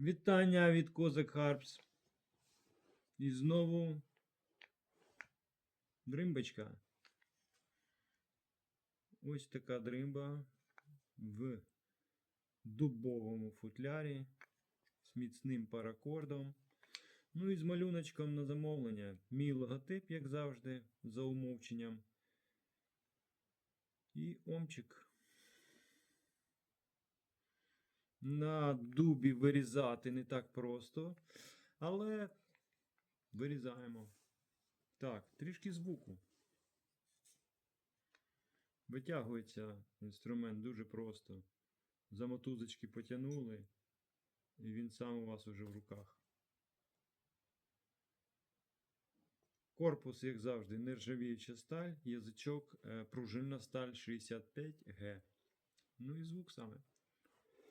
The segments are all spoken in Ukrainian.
Вітання від Козак Харпс. І знову дримбочка. Ось така дримба в дубовому футлярі з міцним паракордом. Ну і з малюночком на замовлення. Мій логотип, як завжди, за умовченням. І омчик. На дубі вирізати не так просто, але вирізаємо. Так, трішки звуку. Витягується інструмент дуже просто. За мотузочки потягнули, і він сам у вас уже в руках. Корпус, як завжди, нержавіюча сталь, язичок, е, пружинна сталь 65Г. Ну і звук саме.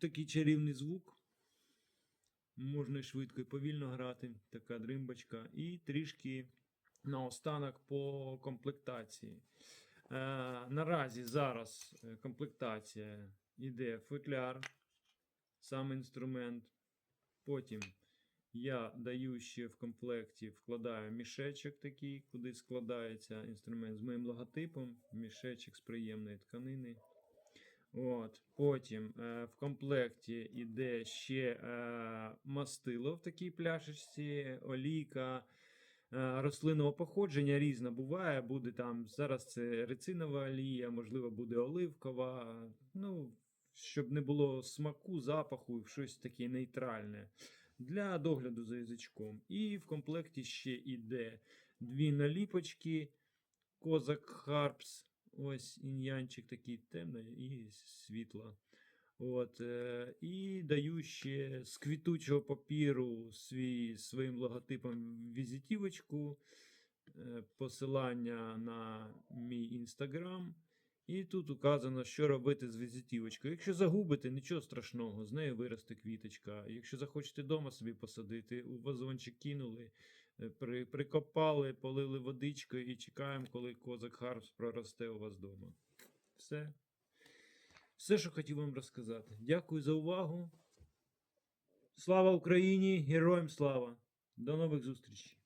Такий чарівний звук. Можна швидко і повільно грати. Така дримбочка. І трішки наостанок по комплектації. Е, наразі зараз е, комплектація йде футляр, сам інструмент. Потім я даю ще в комплекті, вкладаю мішечок такий, куди складається інструмент з моїм логотипом, мішечок з приємної тканини. От, Потім е, в комплекті йде ще е, мастило в такій пляшечці, олійка е, рослинного походження різна буває. Буде там зараз це рецинова олія, можливо, буде оливкова. Ну, щоб не було смаку, запаху, щось таке нейтральне для догляду за язичком. І в комплекті ще йде дві наліпочки Козак Харпс. Ось ін'янчик такий темний і світла. От, е, і даю ще з квітучого папіру свій, своїм логотипом візитівочку, е, посилання на мій інстаграм. І тут указано, що робити з візитівочкою. Якщо загубите, нічого страшного, з нею виросте квіточка. Якщо захочете вдома собі посадити, у вазончик кинули, е, при, прикопали, полили водичкою і чекаємо, коли козак Харпс проросте у вас вдома. Все. Все, що хотів вам розказати. Дякую за увагу. Слава Україні! Героям слава! До нових зустрічей!